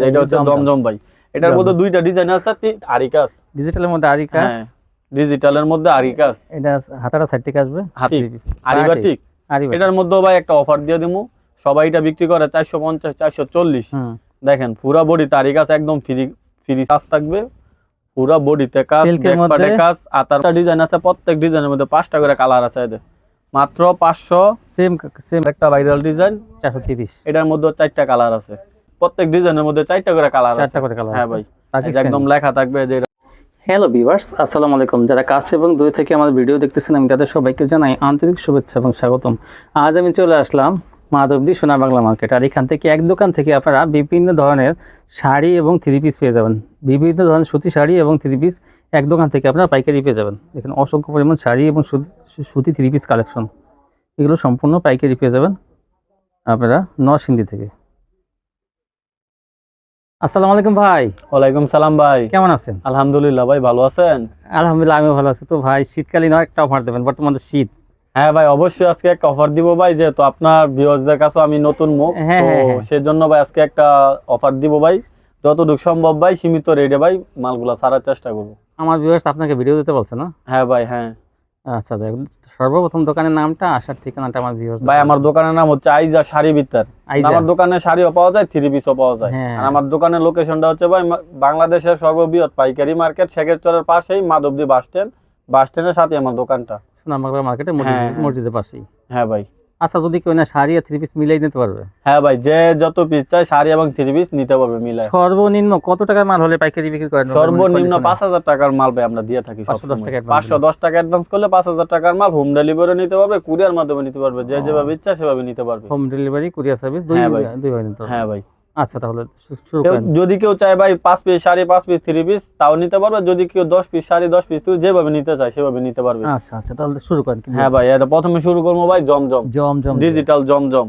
যে এটা হচ্ছে। জমজম ভাই। এটার মধ্যে দুইটা ডিজাইন আছে আরি কাজ ডিজিটালের মধ্যে আরি কাজ হ্যাঁ ডিজিটালের মধ্যে আরি কাজ এটা হাতাটা সাইড থেকে আসবে? হাতি, আরি বাটিক এটার মধ্যেও ভাই একটা অফার দিয়ে দিমু। সবাই এটা বিক্রি করে চারশো পঞ্চাশ চারশো চল্লিশ। দেখেন পুরা কাজ একদম ফ্রি ফ্রি কাজ থাকবে। পুরা বডিতে কাজ কাজ আর তার ডিজাইন আছে প্রত্যেক ডিজাইনের মধ্যে পাঁচটা করে কালার আছে এদের। মাত্র পাঁচশো। সেম সেম একটা ভাইরাল ডিজাইন চারশো তিরিশ। এটার মধ্যে চারটা কালার আছে। প্রত্যেক ডিজাইনের মধ্যে চারটা করে কালার আছে। চারটা করে কালার হ্যাঁ ভাই একদম লেখা থাকবে যে হ্যালো ভিউয়ার্স আসসালামু আলাইকুম। যারা কাছে এবং দূরে থেকে আমার ভিডিও দেখতেছেন আমি তাদের সবাইকে জানাই আন্তরিক শুভেচ্ছা এবং স্বাগতম। আজ আমি চলে আসলাম মাধবদী সোনা বাংলা মার্কেট আর এখান থেকে এক দোকান থেকে আপনারা বিভিন্ন ধরনের শাড়ি এবং থ্রি পিস পেয়ে যাবেন। বিভিন্ন ধরনের সুতি শাড়ি এবং থ্রি পিস এক দোকান থেকে আপনারা পাইকারি পেয়ে যাবেন। এখানে অসংখ্য পরিমাণ শাড়ি এবং সুতি- সুতি থ্রি পিস কালেকশন এগুলো সম্পূর্ণ পাইকারি পেয়ে যাবেন আপনারা নরসিংদী থেকে। আসসালামু আলাইকুম ভাই। ওয়ালাইকুম সালাম ভাই। কেমন আছেন? আলহামদুলিল্লাহ ভাই ভালো আছেন? আলহামদুলিল্লাহ আমিও ভালো আছি। তো ভাই শীতকালীন একটা অফার দেবেন বর্তমানে শীত। হ্যাঁ ভাই অবশ্যই আজকে একটা অফার দিব ভাই যেহেতু আপনার ভিউয়ার্সদের কাছে আমি নতুন মুখ হ্যাঁ, তো হ্যাঁ, হ্যাঁ। সেজন্য ভাই আজকে একটা অফার দিব ভাই। যতটুকু সম্ভব ভাই সীমিত রেটে ভাই মালগুলা সারার চেষ্টা করব। আমার ভিউয়ার্স আপনাকে ভিডিও দিতে বলছে না? হ্যাঁ ভাই হ্যাঁ। আচ্ছা আচ্ছা। সর্বপ্রথম দোকানের নামটা আসার ঠিকানাটা আমার ভিউয়ার্স ভাই আমার দোকানের নাম হচ্ছে আইজা শাড়ি বিতার আমার দোকানে শাড়িও পাওয়া যায় থ্রি পিসও পাওয়া যায়। হ্যাঁ। আর আমার দোকানের লোকেশনটা হচ্ছে ভাই বাংলাদেশের সর্ববৃহৎ পাইকারি মার্কেট শেখেরচরের পাশেই মাধবদী বাস স্ট্যান্ড বাস স্ট্যান্ডের সাথে আমার দোকানটা। সোনামাগড়া মার্কেটে হ্যাঁ। মসজিদের পাশেই। হ্যাঁ ভাই। আচ্ছা যদি কেউ না শাড়ি আর থ্রি পিস মিলাই নিতে পারবে? হ্যাঁ ভাই যে যত পিস চাই শাড়ি এবং থ্রি পিস নিতে পারবে মিলাই সর্বনিম্ন কত টাকার মাল হলে পাইকারি বিক্রি করেন? সর্বনিম্ন পাঁচ হাজার টাকার মাল ভাই আমরা দিয়ে থাকি 510 টাকা পাঁচশো দশ টাকা অ্যাডভান্স করলে পাঁচ হাজার টাকার মাল হোম ডেলিভারি নিতে পারবে কুরিয়ার মাধ্যমে নিতে পারবে যে যেভাবে ইচ্ছা সেভাবে নিতে পারবে। হোম ডেলিভারি কুরিয়ার সার্ভিস দুই হ্যাঁ ভাই। দুই হ্যাঁ ভাই। আচ্ছা তাহলে শুরু করেন। যদি কেউ চায় ভাই পাঁচ পিস শাড়ি পাঁচ পিস থ্রি পিস তাও নিতে পারবে। যদি কেউ দশ পিস শাড়ি দশ পিস তুই যেভাবে নিতে চায় সেভাবে নিতে পারবে। আচ্ছা আচ্ছা তাহলে শুরু করেন হ্যাঁ ভাই এটা প্রথমে শুরু করব ভাই জমজম। জম জম ডিজিটাল জমজম।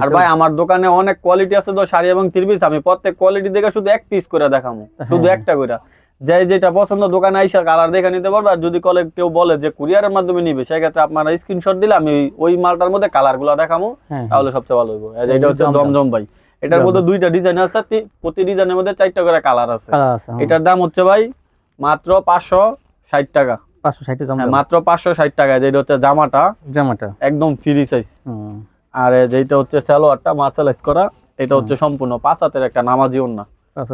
আর ভাই আমার দোকানে অনেক কোয়ালিটি আছে তো শাড়ি এবং থ্রি পিস আমি প্রত্যেক কোয়ালিটি দেখে শুধু এক পিস করে দেখাবো শুধু হ্যাঁ। একটা করে। যে যেটা পছন্দ দোকানে আইসা কালার দেখে নিতে পারবে আর যদি কলে কেউ বলে যে কুরিয়ারের মাধ্যমে নিবে সেক্ষেত্রে আপনারা স্ক্রিনশট দিলে আমি ওই- মালটার মধ্যে কালারগুলো দেখাবো হ্যাঁ। তাহলে সবচেয়ে ভালো হইব। এই যে এটা হচ্ছে জমজম। জমজম ভাই। এটার মধ্যে দুইটা ডিজাইন আছে প্রতি ডিজাইনের মধ্যে চারটা করে কালার আছে। এটার দাম হচ্ছে ভাই মাত্র পাঁচশো ষাট টাকা। পাঁচশো ষাটে হ্যাঁ, মাত্র পাঁচশো ষাট টাকা যেটা হচ্ছে জামাটা। জামাটা। একদম ফ্রি সাইজ আর এই যেটা হচ্ছে সালোয়ারটা মার্শালাইজ করা এটা হচ্ছে সম্পূর্ণ পাঁচ হাতের একটা নামাজি ওন্না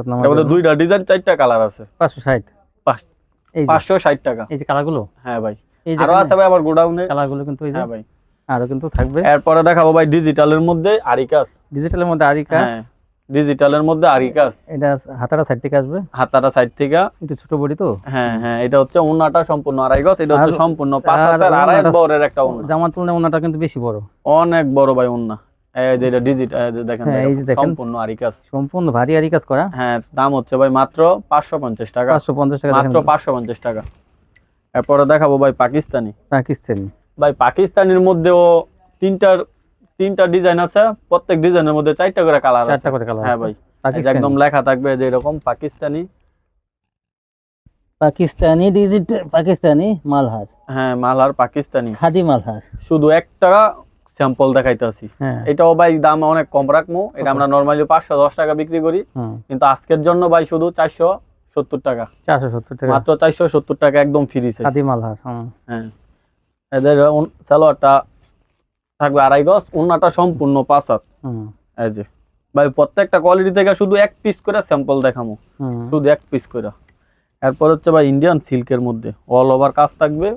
নামাজ দুইটা ডিজাইন চারটা কালার আছে। পাঁচশো ষাট। পাঁচ- পাঁচশো ষাট টাকা। এই যে কালারগুলো হ্যাঁ ভাই। আরও আছে ভাই আমার গোডাউনে কালারগুলো কিন্তু হ্যাঁ ভাই। আরও কিন্তু থাকবে। এরপরে দেখাবো ভাই ডিজিটালের মধ্যে আরিকাস। ডিজিটালের মধ্যে আরি কাজ হ্যাঁ ডিজিটালের মধ্যে আরিকাস। এটা হাতাটা সাইড থেকে আসবে। হাতাটা সাইড থেকে। একটু ছোট বডি তো। হ্যাঁ হ্যাঁ এটা হচ্ছে উন্নাটা সম্পূর্ণ আড়াই গজ এটা হচ্ছে সম্পূর্ণ পাঁচ আর হাতের আড়াই বরের একটা উন্না জামার তুলনায় ওনাটা কিন্তু বেশি বড়। অনেক বড় ভাই উন্না এই যে এটা ডিজিটাল দেখেন হ্যাঁ, এই যে দেখেন। সম্পূর্ণ আরিকাস। সম্পূর্ণ ভারী আরি কাজ করা। হ্যাঁ দাম হচ্ছে ভাই মাত্র পাঁচশো পঞ্চাশ টাকা। পাঁচশো পঞ্চাশ টাকা মাত্র পাঁচশো পঞ্চাশ টাকা। এরপরে দেখাবো ভাই পাকিস্তানি। পাকিস্তানি। ভাই পাকিস্তানের মধ্যেও তিনটার তিনটা ডিজাইন আছে প্রত্যেক ডিজাইনের মধ্যে চারটা করে কালার চারটা করে কালার হ্যাঁ ভাই একদম লেখা থাকবে যে এরকম পাকিস্তানি। পাকিস্তানি ডিজিটাল পাকিস্তানি মালহার। হ্যাঁ মালার পাকিস্তানি। খাদি মালহার। শুধু একটা স্যাম্পল দেখাইতেছি। হ্যাঁ। এটাও ভাই দাম অনেক কম রাখব এটা আমরা নর্মালি পাঁচশো দশ টাকা বিক্রি করি। কিন্তু আজকের জন্য ভাই শুধু চারশো সত্তর টাকা। চারশো সত্তর টাকা। মাত্র চারশো সত্তর টাকা একদম ফ্রি খাদি মালহার হ্যাঁ। এদের সালোয়ারটা থাকবে আড়াই গজ উন্নাটা সম্পূর্ণ পাঁচ হাত এই যে ভাই প্রত্যেকটা কোয়ালিটি থেকে শুধু এক পিস করে স্যাম্পল দেখামো। শুধু এক পিস করে। এরপর হচ্ছে ভাই ইন্ডিয়ান সিল্কের মধ্যে অল ওভার কাজ থাকবে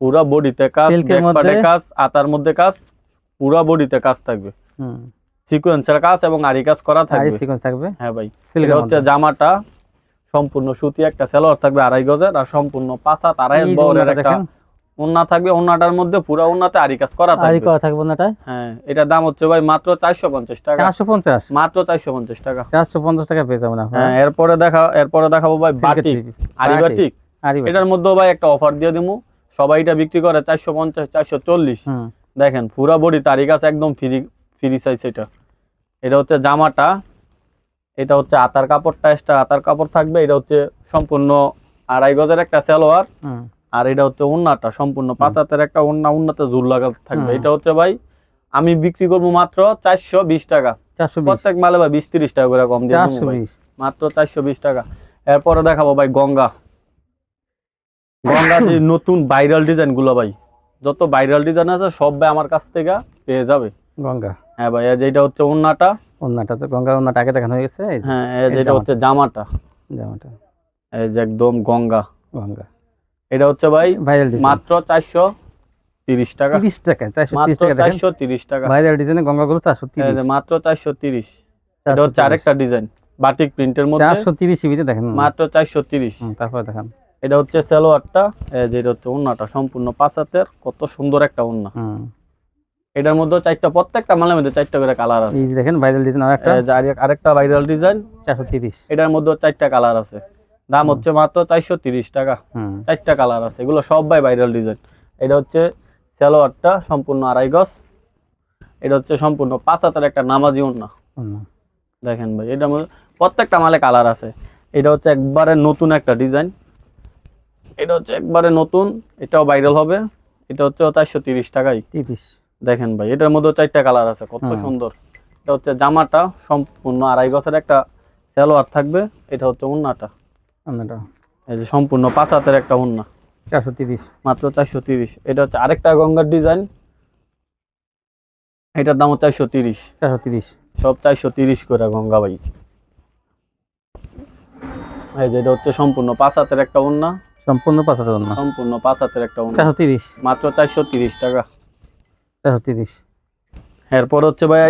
পুরা বডিতে কাজ সিল্কের মধ্যে? কাজ আতার মধ্যে কাজ পুরা বডিতে কাজ থাকবে। হুম। সিকোয়েন্সের কাজ এবং আরি কাজ করা থাকবে। সিকোয়েন্স থাকবে? হ্যাঁ ভাই এটা সিল্কের হচ্ছে জামাটা সম্পূর্ণ সুতি একটা সালোয়ার থাকবে আড়াই গজের আর সম্পূর্ণ পাঁচ হাত আড়াই ওনাটা একটা দেখেন। ওন্না থাকবে ওন্নাটার মধ্যে পুরা ওন্নাতে আরি কাজ করা আরি থাকবে করা থাকবে না হ্যাঁ এটার দাম হচ্ছে ভাই মাত্র চারশো পঞ্চাশ টাকা। চারশো পঞ্চাশ? মাত্র চারশো পঞ্চাশ টাকা। চারশো পঞ্চাশ টাকা পেয়ে যাবেন আপনারা। হ্যাঁ এরপরে দেখা এরপরে দেখাবো ভাই বাটিক। আরি বাটিক। আরি। এটার মধ্যেও ভাই একটা অফার দিয়ে দিমু। সবাই এটা বিক্রি করে চারশো পঞ্চাশ চারশো চল্লিশ। হুম। দেখেন পুরা বডি তারি আছে একদম ফ্রি ফ্রি সাইজ এটা। এটা হচ্ছে জামাটা। এটা হচ্ছে আতার কাপড়টা এক্সট্রা আতার কাপড় থাকবে। এটা হচ্ছে সম্পূর্ণ আড়াই গজের একটা সালোয়ার। হুম। আর এটা হচ্ছে উন্নাটা সম্পূর্ণ পাঁচ হাতের একটা উন্না উন্নাতে ঝুল লাগা থাকবে। এটা হচ্ছে ভাই আমি বিক্রি করব মাত্র চারশো বিশ টাকা। প্রত্যেক মালে ভাই বিশ তিরিশ টাকা করে কম দিয়ে মাত্র চারশো বিশ টাকা। এরপরে দেখাবো ভাই গঙ্গা। গঙ্গা যে নতুন ভাইরাল ডিজাইনগুলো ভাই যত ভাইরাল ডিজাইন আছে সব ভাই আমার কাছ থেকে পেয়ে যাবে। গঙ্গা। হ্যাঁ ভাই যেটা হচ্ছে ওন্নাটা। ওন্নাটা তো গঙ্গা ওন্নাটা আগে দেখানো হয়ে গেছে হ্যাঁ যেটা হচ্ছে জামাটা। জামাটা। এই যে একদম গঙ্গা। গঙ্গা। এটা হচ্ছে ভাই ভাইরাল ডিজাইন মাত্র চারশো তিরিশ টাকা। তিরিশ টাকা মাত্র চারশো তিরিশ টাকা। ভাইরাল ডিজাইনের গঙ্গাগুলো চারশো তিরিশ। মাত্র চারশো তিরিশ। এটা হচ্ছে আরেকটা ডিজাইন বাটিক প্রিন্টের মধ্যে। চারশো তিরিশ ইবিতে দেখেন। মাত্র চারশো তিরিশ। তারপরে দেখান। এটা হচ্ছে সালোয়ারটা এই যে এটা হচ্ছে ওন্নাটা সম্পূর্ণ পাঁচ হাতের কত সুন্দর একটা ওন্না। হুম। এটার মধ্যে চারটা প্রত্যেকটা মালের মধ্যে চারটা করে কালার আছে। দেখেন ভাইরাল ডিজাইন আর একটা এই যে আরেক- আরেকটা ভাইরাল ডিজাইন চারশো তিরিশ। এটার মধ্যে চারটা কালার আছে। দাম হচ্ছে মাত্র চারশো তিরিশ টাকা। হুম। চারটা কালার আছে এগুলো সব ভাই ভাইরাল ডিজাইন এটা হচ্ছে সালোয়ারটা সম্পূর্ণ আড়াই গজ। এটা হচ্ছে সম্পূর্ণ পাঁচ হাতের একটা নামাজি হুম। দেখেন ভাই এটা মধ্যে প্রত্যেকটা মালে কালার আছে। এটা হচ্ছে একবারে নতুন একটা ডিজাইন এটা হচ্ছে একবারে নতুন এটাও ভাইরাল হবে। এটা হচ্ছে চারশো তিরিশ টাকাই তিরিশ। দেখেন ভাই এটার মধ্যে চারটা কালার আছে কত সুন্দর। এটা হচ্ছে জামাটা সম্পূর্ণ আড়াই গছের একটা সালোয়ার থাকবে। এটা হচ্ছে উন্নাটা এই যে সম্পূর্ণ পাঁচ হাতের একটা উন্না চারশো তিরিশ। মাত্র চারশো তিরিশ। এটা হচ্ছে আরেকটা গঙ্গার ডিজাইন। এটার দাম চারশো তিরিশ। চারশো তিরিশ। সব চারশো তিরিশ করে গঙ্গা ভাই। এই যে এটা হচ্ছে সম্পূর্ণ পাঁচ হাতের একটা উন্না সম্পূর্ণ পাঁচ হাজার ওন্না সম্পূর্ণ পাঁচ হাতের একটা উন্না চারশো তিরিশ। মাত্র চারশো তিরিশ টাকা। চারশো তিরিশ। এরপর হচ্ছে ভাই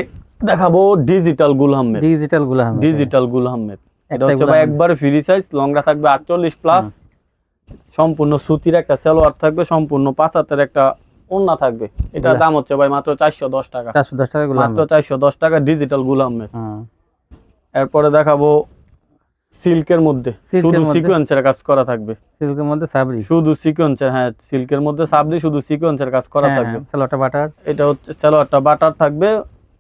দেখাবো ডিজিটাল গুল আহমেদ। ডিজিটালগুলা ডিজিটাল গুল আহমেদ। এটা হচ্ছে ভাই একবারে ফ্রি সাইজ লংটা থাকবে আটচল্লিশ প্লাস সম্পূর্ণ সুতির একটা সালোয়ার থাকবে সম্পূর্ণ পাঁচ হাতের একটা ওন্না থাকবে। গুলা। দাম হচ্ছে ভাই মাত্র চারশো দশ টাকা। চারশো দশ টাকা মাত্র টাকা ডিজিটাল গুল আহমেদ হুম এরপরে দেখাবো সিল্কের মধ্যে। শুধু? সিকোয়েন্সের কাজ করা থাকবে। সিল্কের মধ্যে সাবরি। শুধু সিকোয়েন্সের হ্যাঁ সিল্কের মধ্যে সাবদি শুধু সিকোয়েন্সের কাজ করা হ্যাঁ, থাকবে। সালোয়ারটা বাটার। এটা হচ্ছে সালোয়ারটা বাটার থাকবে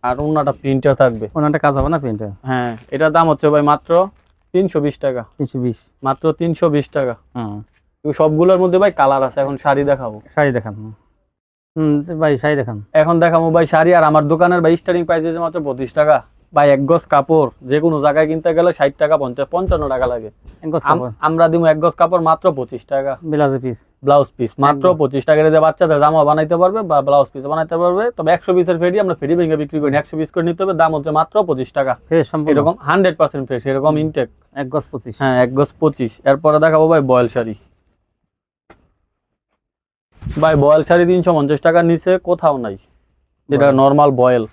আর ওন্নাটা প্রিন্টার থাকবে। ওনাটা কাজ হবে না প্রিন্টার হ্যাঁ এটার দাম হচ্ছে ভাই মাত্র তিনশো বিশ টাকা। তিনশো বিশ। মাত্র তিনশো বিশ টাকা। হুম। সবগুলোর মধ্যে ভাই কালার আছে এখন শাড়ি দেখাবো। শাড়ি দেখান। হুম ভাই শাড়ি দেখান। এখন দেখাবো ভাই শাড়ি আর আমার দোকানের ভাই স্টার্টিং প্রাইস মাত্র পঁচিশ টাকা। ভাই এক গজ কাপড় যে কোনো জায়গায় কিনতে গেলে ষাট টাকা পঞ্চাশ পঞ্চান্ন টাকা লাগে। আমরা দিব এক গজ কাপড় মাত্র পঁচিশ টাকা। বিলাজে পিস? ব্লাউজ পিস মাত্র পঁচিশ টাকা। দিয়ে বাচ্চাদের জামা বানাইতে পারবে বা ব্লাউজ পিস বানাইতে পারবে। তবে একশো পিসের ফেরি আমরা ফেরি ভেঙে বিক্রি করি একশো পিস করে নিতে হবে। দাম হচ্ছে মাত্র পঁচিশ টাকা। ফ্রেশ এরকম হান্ড্রেড পার্সেন্ট ফ্রেশ এরকম ইনটেক এক গজ পঁচিশ। হ্যাঁ এক গজ পঁচিশ। এরপরে দেখাবো ভাই বয়েল শাড়ি। ভাই বয়েল শাড়ি তিনশো পঞ্চাশ টাকার নিচে কোথাও নাই। যেটা বয়েল। Normal boil.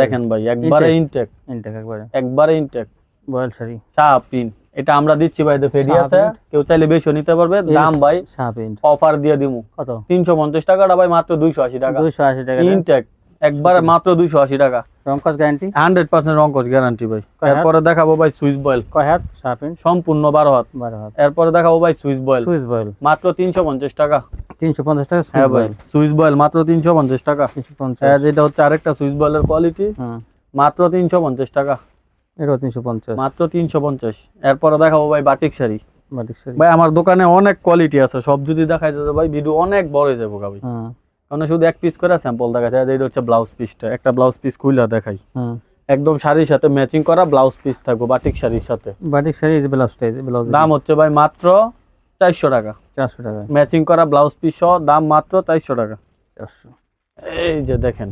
দেখেন ভাই একবারে ইনটেক ইনটেক একবারে। একবারে ইনটেক বয়েল শাড়ি। সাপ পিন এটা আমরা দিচ্ছি ভাই ফেরি আছে। কেউ চাইলে বেশিও নিতে পারবে। দাম ভাই সাপ পিন অফার দিয়ে দিমু। কত? তিনশো পঞ্চাশ টাকাটা ভাই মাত্র দুইশো আশি টাকা। দুইশো আশি টাকা ইনটেক একবারে মাত্র দুইশো আশি টাকা। রংকস গ্যারান্টি হান্ড্রেড পার্সেন্ট রঙ্কস গ্যারান্টি ভাই। এরপরে দেখাবো ভাই সুইচ বয়েল। কয় হাত? প্রিন্ট সম্পূর্ণ বারো হাত। বারো হাত। এরপরে দেখাবো ভাই সুইচ বয়েল। Swiss boil. মাত্র তিনশো পঞ্চাশ টাকা। তিনশো পঞ্চাশ টাকা হ্যাঁ ভাই সুইচ বয়েল মাত্র তিনশো পঞ্চাশ টাকা। তিনশো পঞ্চাশ। হ্যাঁ, যেটা হচ্ছে আরেকটা সুইচ বয়েলের কোয়ালিটি মাত্র তিনশো পঞ্চাশ টাকা। এটাও তিনশো পঞ্চাশ। মাত্র তিনশো পঞ্চাশ। এরপরে দেখাবো ভাই বাটিক শাড়ি। বাটিক শাড়ি। ভাই আমার দোকানে অনেক কোয়ালিটি আছে। সব যদি দেখাই যেত ভাই ভিডিও অনেক বড় হয়ে যাব ভাই। কারণ শুধু এক পিস করে স্যাম্পল দেখাতে হয় এটা হচ্ছে ব্লাউজ পিসটা একটা ব্লাউজ পিস খুইলা দেখাই। একদম শাড়ির সাথে ম্যাচিং করা ব্লাউজ পিস থাকবে বাটিক শাড়ির সাথে। বাটিক শাড়ি এই যে ব্লাউজটা এই ব্লাউজ দাম হচ্ছে ভাই মাত্র চারশো টাকা। চারশো টাকা। ম্যাচিং করা ব্লাউজ পিস সহ দাম মাত্র চারশো টাকা। চারশো। এই যে দেখেন।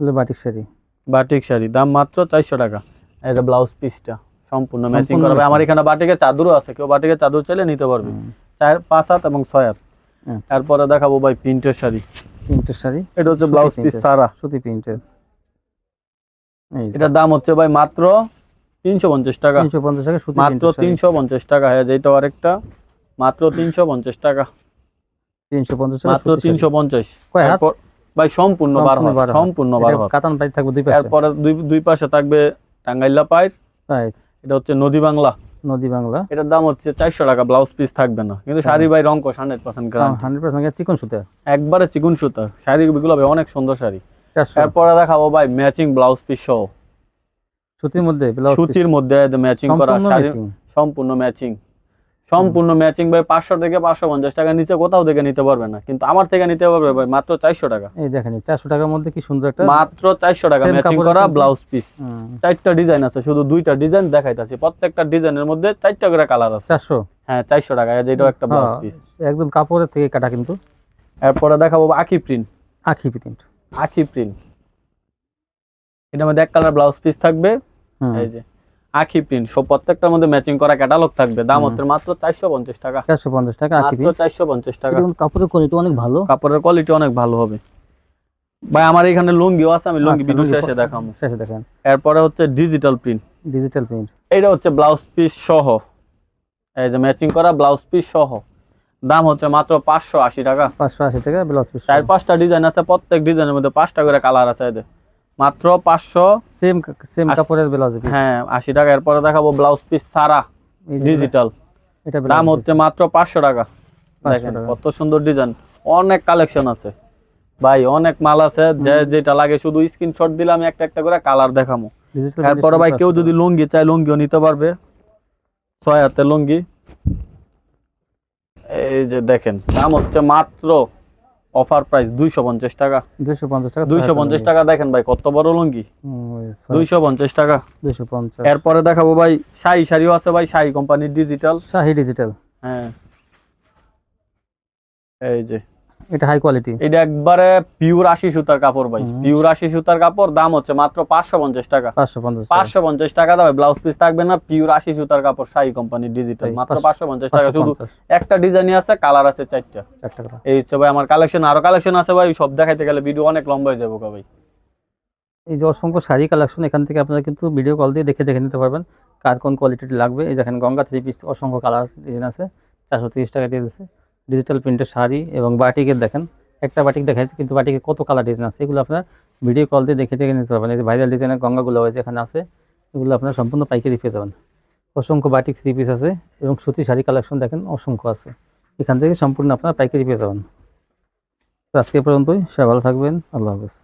বাটিক শাড়ি। বাটিক শাড়ি দাম মাত্র চারশো টাকা। এই যে ব্লাউজ পিসটা সম্পূর্ণ ম্যাচিং করা। আমার এখানে বাটিকের চাদরও আছে কেউ বাটিকের চাদর চাইলে নিতে পারবে। চার পাঁচ হাত এবং ছয় হাত। হুম। এরপরে দেখাবো ভাই প্রিন্টের শাড়ি। প্রিন্টের শাড়ি? এটা হচ্ছে ব্লাউজ পিস সারা। সুতি প্রিন্টের। এটার দাম হচ্ছে ভাই মাত্র তিনশো পঞ্চাশ টাকা। তিনশো পঞ্চাশ টাকা সুতি মাত্র তিনশো পঞ্চাশ টাকা হ্যাঁ যেটা আরেকটা। মাত্র তিনশো পঞ্চাশ টাকা। তিনশো পঞ্চাশ মাত্র তিনশো পঞ্চাশ? ভাই সম্পূর্ণ বার সম্পূর্ণ বার কাতান পাই থাকবে দুই পাশে। এরপরে দুই দুই পাশে থাকবে টাঙ্গাইলা পাইপ এটা হচ্ছে নদী বাংলা। নদী বাংলা। এটার দাম হচ্ছে চারশো টাকা ব্লাউজ পিস থাকবে না। কিন্তু শাড়ি ভাই রঙ্কশ হান্ড্রেড পার্সেন্ট হান্ড্রেড পার্সেন্ট চিকন সুতা। একবারে চিকন সুতা। শাড়ি গুলো অনেক সুন্দর শাড়ি। তারপরে এরপরে দেখাবো ভাই ম্যাচিং ব্লাউজ পিস সহ। সুতির মধ্যে সুতির মধ্যে ম্যাচিং করা শাড়ি সম্পূর্ণ ম্যাচিং সম্পূর্ণ ম্যাচিং ভাই পাঁচশো থেকে পাঁচশো পঞ্চাশ টাকা নিচে কোথাও থেকে নিতে পারবে না। কিন্তু আমার থেকে নিতে পারবে ভাই মাত্র চারশো টাকা। এই দেখেন চারশো টাকার মধ্যে কি সুন্দর একটা মাত্র চারশো টাকা ম্যাচিং করা ব্লাউজ পিস চারটা ডিজাইন আছে শুধু দুইটা ডিজাইন দেখাইতেছি। প্রত্যেকটা ডিজাইনের মধ্যে চারটা করে কালার আছে। চারশো? হ্যাঁ চারশো টাকা যেটাও একটা ব্লাউজ হ্যাঁ, পিস একদম কাপড়ের থেকে কাটা কিন্তু। এরপরে দেখাবো আখি প্রিন্ট আখি প্রিন্ট আখি প্রিন্ট এটার মধ্যে এক কালার ব্লাউজ পিস থাকবে। এই যে। আখি প্রিন্ট সব প্রত্যেকটার মধ্যে ম্যাচিং করা ক্যাটালগ থাকবে। দাম হচ্ছে মাত্র চারশো পঞ্চাশ টাকা। চারশো পঞ্চাশ টাকা আখি মাত্র প্রিন্ট চারশো পঞ্চাশ টাকা। কাপড়ের কোয়ালিটি অনেক ভালো। কাপড়ের কোয়ালিটি অনেক ভালো হবে। ভাই আমার এখানে লুঙ্গিও আছে আমি লুঙ্গি আচ্ছা, ভিডিও শেষে দেখাবো। শেষে দেখেন। এরপরে হচ্ছে ডিজিটাল প্রিন্ট ডিজিটাল প্রিন্ট এটা হচ্ছে ব্লাউজ পিস সহ। এই যে ম্যাচিং করা ব্লাউজ পিস সহ। দাম হচ্ছে মাত্র পাঁচশো আশি টাকা। পাঁচশো আশি টাকা ব্লাউজ পিস চার পাঁচটা ডিজাইন আছে প্রত্যেক ডিজাইনের মধ্যে পাঁচটা করে কালার আছে এদের। মাত্র পাঁচশো সেম সেম কাপড়ের ব্লাউজ হ্যাঁ আশি টাকা। এরপরে দেখাবো ব্লাউজ পিস সারা ডিজিটাল এটা দাম হচ্ছে মাত্র পাঁচশো টাকা। দেখেন কত সুন্দর ডিজাইন অনেক কালেকশন আছে। ভাই অনেক মাল আছে। যে যেটা লাগে শুধু স্ক্রিনশট দিলে আমি একটা একটা করে কালার দেখাবো ডিজিটাল এরপরে ভাই কেউ যদি লুঙ্গি চায় লুঙ্গিও নিতে পারবে। ছয় হাতে লুঙ্গি। এই যে দেখেন দাম হচ্ছে মাত্র অফার প্রাইস দুইশো পঞ্চাশ টাকা। দুইশো পঞ্চাশ টাকা দুইশো পঞ্চাশ টাকা দেখেন ভাই কত বড় লুঙ্গি? দুইশো পঞ্চাশ টাকা। দুইশো পঞ্চাশ। এরপরে দেখাবো ভাই শাহি শাড়িও আছে ভাই শাহি কোম্পানির ডিজিটাল শাহি ডিজিটাল হ্যাঁ। এই যে এটা হাই কোয়ালিটি এটা একবারে পিওর আশি সুতার কাপড় ভাই। পিওর আশি সুতার কাপড় দাম হচ্ছে মাত্র পাঁচশো পঞ্চাশ টাকা। পাঁচশো পঞ্চাশ পাঁচশো পঞ্চাশ টাকা দামে ব্লাউজ পিস থাকবে না পিওর আশি সুতার কাপড় শাহি কোম্পানির ডিজিটাল মাত্র পাঁচশো- পঞ্চাশ টাকা। শুধু একটা ডিজাইনই আছে কালার আছে চারটা। এই হচ্ছে ভাই আমার কালেকশন আরও কালেকশন আছে ভাই সব দেখাইতে গেলে ভিডিও অনেক লম্বা হয়ে যাব ভাই। এই যে অসংখ্য শাড়ি কালেকশন এখান থেকে আপনারা কিন্তু ভিডিও কল দিয়ে দেখে দেখে নিতে পারবেন কার কোন কোয়ালিটির লাগবে। এই দেখেন গঙ্গা থ্রি পিস অসংখ্য কালার ডিজাইন আছে চারশো তিরিশ টাকা দিয়ে দিচ্ছে ডিজিটাল প্রিন্টের শাড়ি এবং বাটিকের দেখেন, একটা বাটিক দেখাচ্ছে কিন্তু বাটিকে কত কালার ডিজাইন আছে, এগুলো আপনার ভিডিও কল দিয়ে দেখে দেখে নিতে পারবেন। এই ভাইরাল ডিজাইনের গঙ্গাগুলো হয়েছে এখানে আছে, এগুলো আপনার সম্পূর্ণ পাইকারি পেয়ে যাবেন। অসংখ্য বাটিক থ্রি পিস আছে এবং সুতি শাড়ি কালেকশন দেখেন, অসংখ্য আছে। এখান থেকে সম্পূর্ণ আপনার পাইকারি পেয়ে যাবেন। আজকে পর্যন্তই, সবাই ভালো থাকবেন, আল্লাহ হাফেজ।